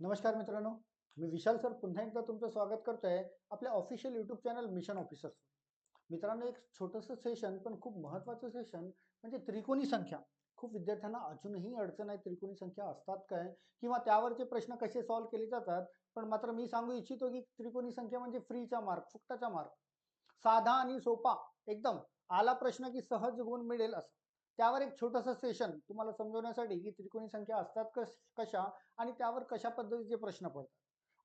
नमस्कार मित्रांनो मी विशाल सर पुन्हा एकदा तुमचं स्वागत करतोय आपल्या official YouTube channel mission officers मित्रांनो एक छोटंसं सेशन पण खूप महत्त्वाचं सेशन म्हणजे त्रिकोणी संख्या. खूप विद्यार्थ्यांना अजूनही अडचण आहे त्रिकोणी संख्या असतात काय? किंवा त्यावरचे प्रश्न कसे सॉल्व्ह केले जातात? पण मात्र मी सांगू इच्छितो की त्रिकोणी संख्या म्हणजे फ्रीचा मार्क फुकटाचा मार्क साधा आणि सोपा एकदम आला प्रश्न की सहज गुण मिळेल असं. त्यावर एक छोटंसं सेशन तुम्हाला समजवण्यासाठी की त्रिकोणी संख्या असतात कश कशा आणि त्यावर कशा पद्धतीचे प्रश्न पडतात.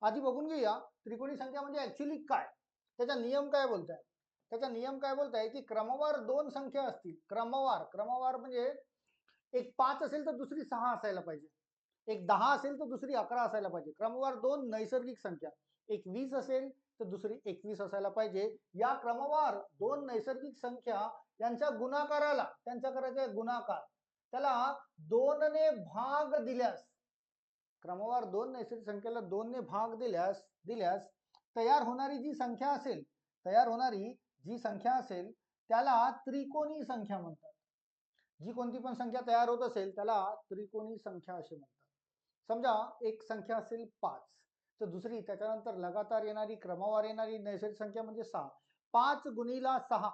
आधी बघून घेऊया त्रिकोणी संख्या म्हणजे ऍक्च्युली काय? त्याचा नियम काय बोलताय? त्याचा नियम काय बोलताय की क्रमवार दोन संख्या असतील क्रमवार क्रमवार म्हणजे एक पाच असेल तर दुसरी सहा असायला पाहिजे. एक दहा असेल तर दुसरी अकरा असायला पाहिजे. क्रमवार दोन नैसर्गिक संख्या. एक वीस असेल तर दुसरी एकवीस असायला पाहिजे. या क्रमवार दोन नैसर्गिक संख्या यांच्या गुणाकाराला त्यांचा करायचा गुणाकार. त्याला दोनने भाग दिल्यास क्रमवार दोन नैसर्गिक संख्येला दोनने भाग दिल्यास दिल्यास तयार होणारी जी संख्या असेल तयार होणारी जी संख्या असेल त्याला त्रिकोणी संख्या म्हणतात. जी कोणती पण संख्या तयार होत असेल त्याला त्रिकोणी संख्या असे म्हणतात. समजा एक संख्या असेल पाच तर दुसरी त्याच्यानंतर लगातार येणारी क्रमवार येणारी नैसर्गिक संख्या म्हणजे सहा. पाच गुणीला सहा.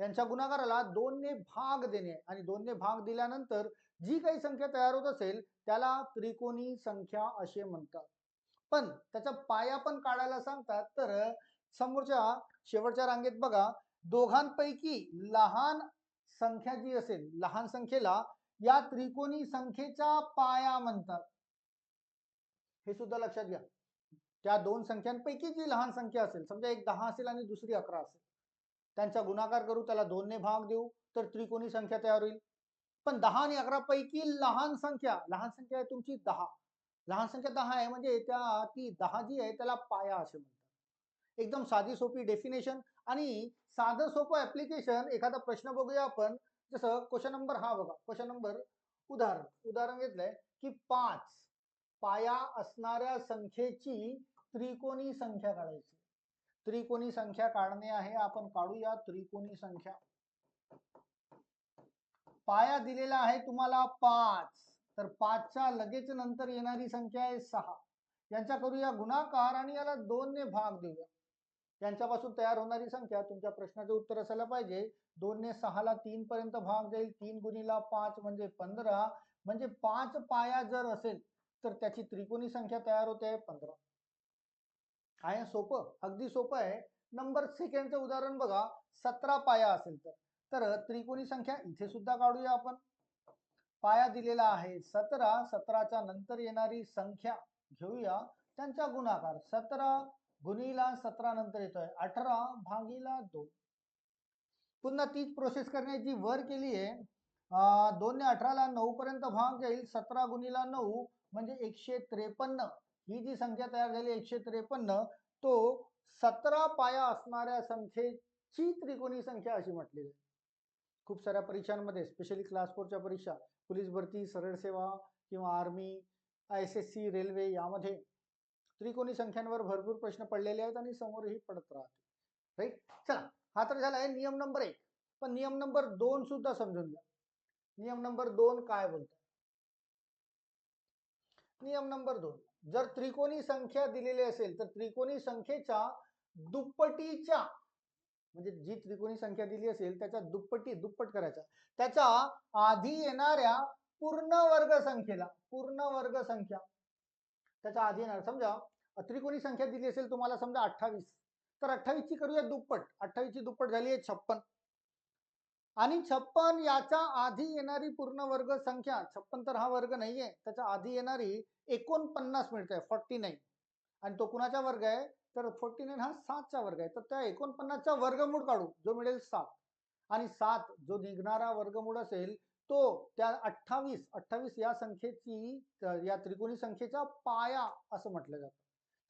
यांच्या गुणाकाराला दोनने भाग देणे आणि दोनने भाग दिल्यानंतर जी काही संख्या तयार होत असेल त्याला त्रिकोणी संख्या असे म्हणतात. पण त्याचा पाया पण काढायला सांगतात. तर समोरच्या शेवटच्या रांगेत बघा दोघांपैकी लहान संख्या जी असेल लहान संख्येला या त्रिकोणी संख्येचा पाया म्हणतात. हे सुद्धा लक्षात घ्या. त्या दोन संख्यांपैकी जी लहान संख्या असेल समजा एक दहा असेल आणि दुसरी अकरा असेल. त्यांचा गुणाकार करू त्याला दोनने भाग देऊ तर त्रिकोणी संख्या तयार होईल. पण दहा आणि अकरा पैकी लहान संख्या लहान संख्या आहे तुमची दहा. लहान संख्या दहा आहे म्हणजे त्या ती दहा जी आहे त्याला पाया असे म्हणतात. एकदम साधी सोपी डेफिनेशन आणि साधं सोपं ऍप्लिकेशन एखादा प्रश्न बघूया आपण. जसं क्वेश्चन नंबर हा बघा क्वेश्चन नंबर उदाहरण उदाहरण घेतलंय की पाच पाया असणाऱ्या संख्येची त्रिकोणी संख्या काढायची. त्रिकोणी संख्या काढणे आहे. आपण काढूया त्रिकोणी संख्या. पाया दिलेला आहे तुम्हाला पाच. तर पाचच्या लगेच नंतर येणारी संख्या आहे सहा. यांचा करूया गुणाकार आणि याला दोनने भाग देऊया. यांच्यापासून तयार होणारी संख्या तुमच्या प्रश्नाचं उत्तर असायला पाहिजे. दोनने सहाला तीन पर्यंत भाग जाईल तीन गुणीला पाच म्हणजे पंधरा. म्हणजे पाच पाया जर असेल तर त्याची त्रिकोणी संख्या तयार होते पंधरा. आहे सोपं? अगदी सोपं आहे. नंबर सेकंडचं उदाहरण बघा. सतरा पाया असेल तर. तर त्रिकोणी संख्या इथे सुद्धा काढूया आपण. पाया दिलेला आहे. सतरा सतराच्या नंतर येणारी संख्या घेऊया. त्यांचा गुणाकार सतरा गुणीला सतरा नंतर येतोय. अठरा भागीला दोन. पुन्हा तीच प्रोसेस करण्याची वर केली आहे. दोन ने अठराला नऊ पर्यंत भाग जाईल सतरा गुणीला नऊ म्हणजे एकशे त्रेपन्न. ही जी संख्या तयार झाली एकशे त्रेपन्न तो सतरा पाया असणाऱ्या संख्येची त्रिकोणी संख्या अशी म्हटली जाईल. खूप साऱ्या परीक्षांमध्ये स्पेशली क्लास फोरच्या परीक्षा पोलीस भरती सरळ सेवा किंवा army S S C railway यामध्ये त्रिकोणी संख्यांवर भरपूर प्रश्न पडलेले आहेत आणि समोरही पडत राहते राईट चला हा तर झाला आहे नियम नंबर एक. पण नियम नंबर दोन सुद्धा समजून घ्या. नियम नंबर दोन काय बोलतात नियम नंबर दोन. जर त्रिकोणी संख्या दिलेली असेल तर त्रिकोणी संख्येच्या दुप्पटीच्या म्हणजे जी त्रिकोणी संख्या दिली असेल त्याच्या दुप्पटी दुप्पट करायचा. त्याच्या आधी येणाऱ्या पूर्ण वर्ग संख्येला पूर्ण वर्ग संख्या. त्याच्या आधी येणार समजा त्रिकोणी संख्या दिली असेल तुम्हाला समजा अठ्ठावीस. तर अठ्ठावीस ची करूया दुप्पट. अठ्ठावीस ची दुप्पट झाली आहे छप्पन. आणि छप्पन याच्या आधी येणारी पूर्ण वर्ग संख्या छप्पन तर हा वर्ग नाहीये त्याच्या आधी येणारी एकोणपन्नास मिळते फॉर्टी नाईन आणि तो कुणाचा वर्ग आहे? तर फोर्टी नाईन हा सातचा वर्ग आहे. तर त्या एकोणपन्नासचा वर्गमूळ काढू जो मिळेल सात. आणि सात जो निघणारा वर्गमूळ असेल तो त्या अठ्ठावीस अठ्ठावीस या संख्येची या त्रिकोणी संख्येचा पाया असं म्हटलं जातं.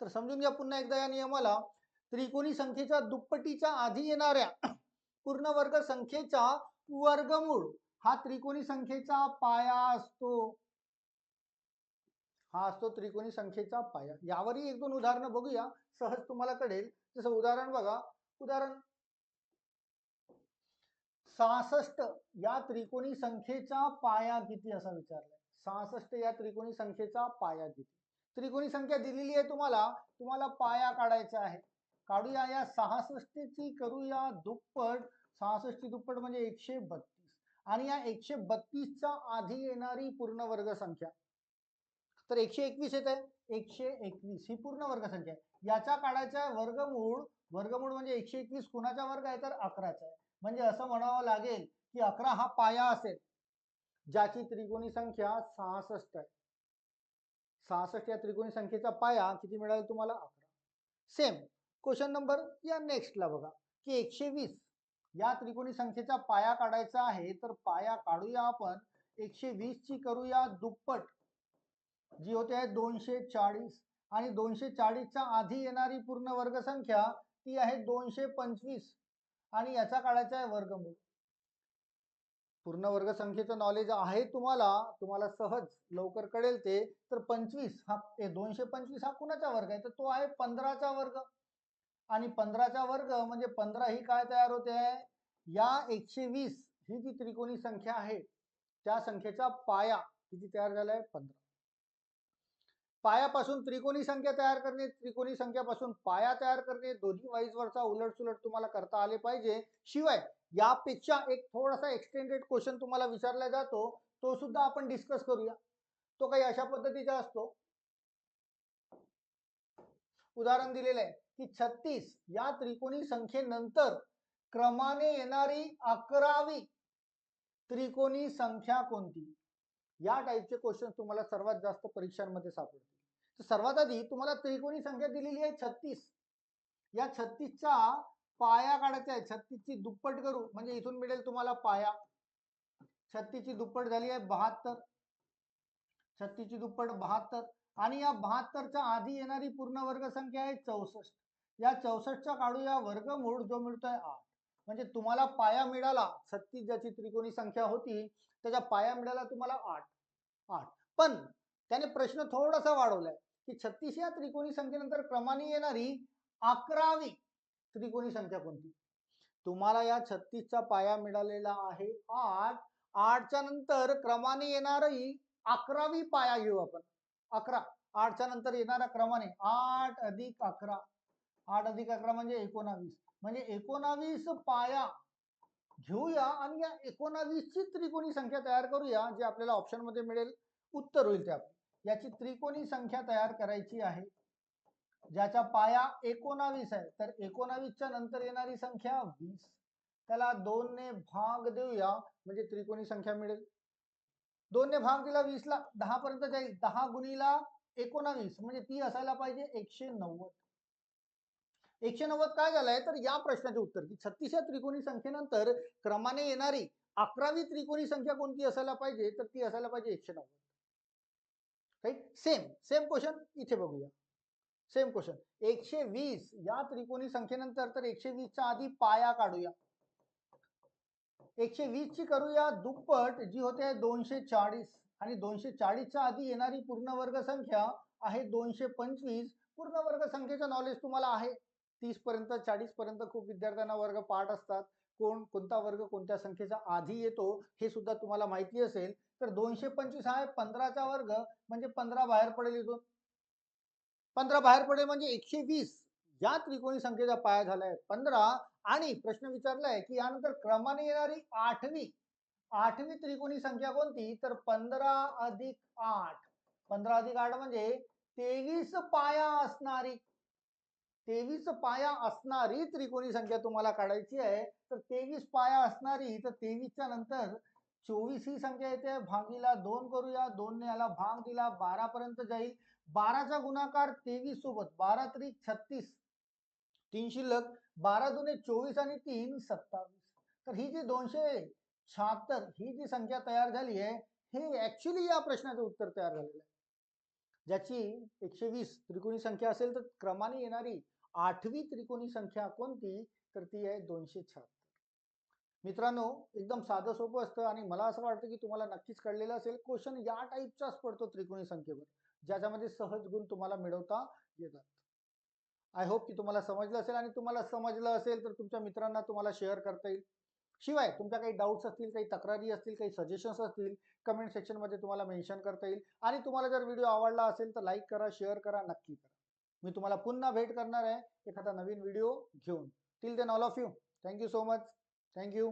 तर समजून घ्या पुन्हा एकदा या नियमाला. त्रिकोणी संख्येच्या दुप्पटीच्या आधी येणाऱ्या पूर्ण वर्ग संख्येचा वर्गमूळ. हा त्रिकोणी संख्येचा पाया असतो. हा असतो त्रिकोणी संख्येचा पाया. यावरही एक दोन उदाहरणं बघूया. सहज तुम्हाला कळेल. जसं उदाहरण बघा. उदाहरण सहासष्ट या त्रिकोणी संख्येचा पाया किती असा विचारलाय. सहासष्ट या त्रिकोणी संख्येचा पाया किती? त्रिकोणी संख्या दिलेली आहे तुम्हाला. तुम्हाला पाया काढायचा आहे. काढूया. या सहासष्टची करूया दुप्पट. सहासष्टी दुप्पट म्हणजे एकशे बत्तीस. आणि या एकशे बत्तीसच्या आधी येणारी पूर्ण वर्ग संख्या. तर एकशे एकवीस येत आहे एकशे एकवीस ही पूर्ण वर्ग संख्या आहे. याच्या काढायचा वर्गमूळ. वर्गमूळ म्हणजे एकशे एकवीस कुणाचा वर्ग आहे तर अकराचा आहे. म्हणजे असं म्हणावं लागेल की अकरा हा पाया असेल. ज्याची त्रिकोणी संख्या सहासष्ट आहे. सहासष्ट या त्रिकोणी संख्येचा पाया किती मिळाला तुम्हाला? अकरा. सेम. क्वेश्चन नंबर या नेक्स्टला बघा. की एकशे वीस. या त्रिकोणी संख्येचा पाया काढायचा आहे तर पाया काढूया आपण. एकशे वीस ची करूया दुप्पट. जी होते आहे दोनशे चाळीस. आणि दोनशे चाळीसच्या आधी येणारी पूर्ण वर्ग संख्या ती आहे दोनशे पंचवीस. आणि याचा काढायचा आहे वर्गमूळ. पूर्ण वर्ग संख्येचं नॉलेज आहे तुम्हाला तुम्हाला सहज लवकर कळेल ते. तर पंचवीस हा दोनशे पंचवीस हा कुणाचा वर्ग आहे? तर तो आहे पंधराचा वर्ग. आणि पंधराचा वर्ग म्हणजे पंधरा ही काय तयार होते? या एकशे वीस ही जी त्रिकोणी संख्या आहे त्या संख्येचा पाया किती तयार झाला आहे पंधरा. पायापासून त्रिकोणी संख्या तयार करणे त्रिकोणी संख्यापासून पाया तयार करणे दोन्ही वाईज वरचा उलट सुलट तुम्हाला करता आले पाहिजे. शिवाय यापेक्षा एक थोडासा एक्सटेंडेड क्वेश्चन तुम्हाला विचारला जातो तो सुद्धा आपण डिस्कस करूया. तो काही अशा पद्धतीचा असतो. उदाहरण दिलेलं आहे. की छत्तीस या त्रिकोणी संख्येनंतर क्रमाने येणारी अकरावी त्रिकोणी संख्या कोणती? या टाईपचे क्वेश्चन तुम्हाला सर्वात जास्त परीक्षांमध्ये सापडतील. तर सर्वात आधी तुम्हाला त्रिकोणी संख्या दिलेली आहे छत्तीस. या छत्तीसचा पाया काढायचा आहे. छत्तीसची दुप्पट करू. म्हणजे इथून मिळेल तुम्हाला पाया. छत्तीसची दुप्पट झाली आहे बहात्तर. छत्तीसची दुप्पट बहात्तर. आणि या बहात्तरच्या आधी येणारी पूर्ण वर्ग संख्या आहे चौसष्ट. या चौसष्टचा काढूया वर्गमूळ जो मिळतोय आठ. म्हणजे तुम्हाला पाया मिळाला छत्तीस ज्याची त्रिकोणी संख्या होती त्याच्या पाया मिळाला तुम्हाला आठ. आठ. पण त्याने प्रश्न थोडासा वाढवलाय की छत्तीस या त्रिकोणी संख्येनंतर क्रमाने येणारी अकरावी त्रिकोणी संख्या कोणती? तुम्हाला या छत्तीसचा पाया मिळालेला आहे आठ. आठच्या नंतर क्रमाने येणारी अकरावी पाया घेऊ आपण. अकरा. आठच्या नंतर येणारा क्रमाने आठ अधिक अकरा. आठ अधिक अकरा म्हणजे एकोणावीस. म्हणजे एकोणावीस पाया घेऊया आणि या एकोणावीस ची त्रिकोणी संख्या तयार करूया जे आपल्याला ऑप्शनमध्ये मिळेल. उत्तर होईल त्या याची त्रिकोणी संख्या तयार करायची आहे. ज्याचा पाया एकोणावीस आहे तर एकोणावीसच्या नंतर येणारी संख्या वीस. त्याला दोनने भाग देऊया म्हणजे त्रिकोणी संख्या मिळेल. दोनने भाग दिला वीस ला दहा पर्यंत जाईल. दहा गुणीला एकोणावीस म्हणजे ती असायला पाहिजे एकशे नव्वद. एकशे नव्वद काय झालंय? तर या प्रश्नाचे उत्तर की छत्तीस या त्रिकोणी संख्येनंतर क्रमाने येणारी अकरावी त्रिकोणी संख्या कोणती असायला पाहिजे? तर ती असायला पाहिजे एकशे नव्वद. राईट सेम सेम क्वेश्चन इथे बघूया. सेम क्वेश्चन एकशे वीस या त्रिकोणी संख्येनंतर तर एकशे वीसच्या आधी पाया काढूया. एकशे वीस ची करूया दुप्पट जी होते दोनशे चाळीस. आणि दोनशे चाळीसच्या आधी येणारी पूर्ण वर्ग संख्या आहे दोनशे पंचवीस. पूर्ण वर्ग संख्येचं नॉलेज तुम्हाला आहे. तीस पर्यंत चाळीस पर्यंत खूप विद्यार्थ्यांना वर्ग पाठ असतात. कोण कोणता वर्ग कोणत्या संख्येचा आधी येतो हे सुद्धा तुम्हाला माहिती असेल. तर दोनशे पंचवीस हा आहे पंधराचा वर्ग म्हणजे पंधरा बाहेर पडेल इथून. पंधरा बाहेर पडेल म्हणजे एकशे वीस. या त्रिकोणी संख्येचा पाया झालाय पंधरा. आणि प्रश्न विचारलाय की यानंतर क्रमाने येणारी आठवी. आठवी त्रिकोणी संख्या कोणती? तर पंधरा अधिक आठ. पंधरा अधिक आठ म्हणजे तेवीस पाया असणारी तेवीस पाया असणारी त्रिकोणी संख्या तुम्हाला काढायची आहे तर तेवीस पाया असणारी तर तेवीसच्या नंतर चोवीस ही संख्या येते. भागीला दोन करूया. दोनने याला भाग दिला. बारा पर्यंत जाईल. बाराचा गुणाकार तेवीस सोबत. बारा त्रिक छत्तीस. तीन शिल्लक. बारा दुने चोवीस आणि तीन सत्तावीस. तर ही जी दोनशे शहात्तर ही जी संख्या तयार झाली आहे हे ऍक्च्युली या प्रश्नाचं उत्तर तयार झालेलं आहे. ज्याची एकशे वीस त्रिकोणी संख्या असेल तर क्रमाने येणारी आठवी त्रिकोणी संख्या कोणती? तर ती आहे दोनशे शहात्तर. मित्रांनो एकदम साधं सोपं असतं आणि मला असं वाटतं की तुम्हाला नक्कीच कळलेलं असेल क्वेश्चन या टाईपचाच पडतो त्रिकोणी संख्येवर ज्याच्यामध्ये सहज गुण तुम्हाला मिळवता येतात. आय होप की तुम्हाला समजलं असेल आणि तुम्हाला समजलं असेल तर तुमच्या मित्रांना तुम्हाला शेअर करता येईल. शिवाय तुमच्या काही डाऊट्स असतील काही तक्रारी असतील काही सजेशन्स असतील कमेंट सेक्शनमध्ये तुम्हाला मेन्शन करता येईल. आणि तुम्हाला जर व्हिडिओ आवडला असेल तर लाईक करा शेअर करा नक्की करा. मी तुम्हाला पुन्हा भेट करणार आहे एखादा नवीन व्हिडिओ घेऊन. Till then all of you thank you so much thank you